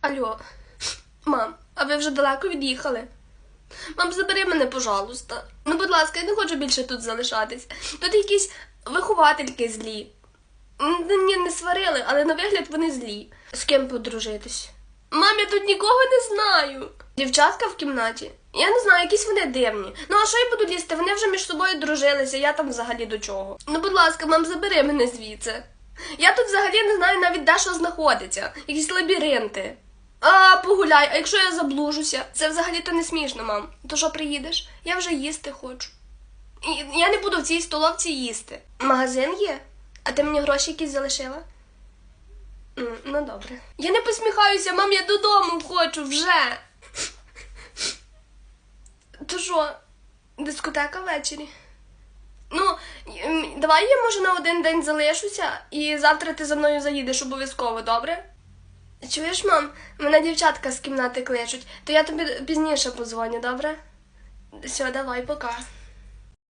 Алло, мам, а ви вже далеко від'їхали? Мам, забери мене, пожалуйста. Ну, будь ласка, я не хочу більше тут залишатись. Тут якісь виховательки злі. М, Ні, не сварили, але на вигляд вони злі. З ким подружитись? Мам, я тут нікого не знаю. Дівчатка в кімнаті. Я не знаю, якісь вони дивні. Ну а що я буду лізти? Вони вже між собою дружилися, я там взагалі до чого. Ну, будь ласка, мам, забери мене звідси. Я тут взагалі не знаю навіть де що знаходиться. Якісь лабіринти. А, погуляй, а якщо я заблужуся? Це взагалі то не смішно, мам. То що приїдеш? Я вже їсти хочу. І я не буду в цій столовці їсти. Магазин є? А ти мені гроші якісь залишила? М, Ну, добре. Я не посміхаюся, мам, я додому хочу вже. То що, дискотека ввечері? Ну, давай я може на один день залишуся, і завтра ти за мною заїдеш обов'язково, добре? Чуєш, мам, мене дівчатка з кімнати кличуть, то я тобі пізніше подзвоню, добре? Все, давай, пока.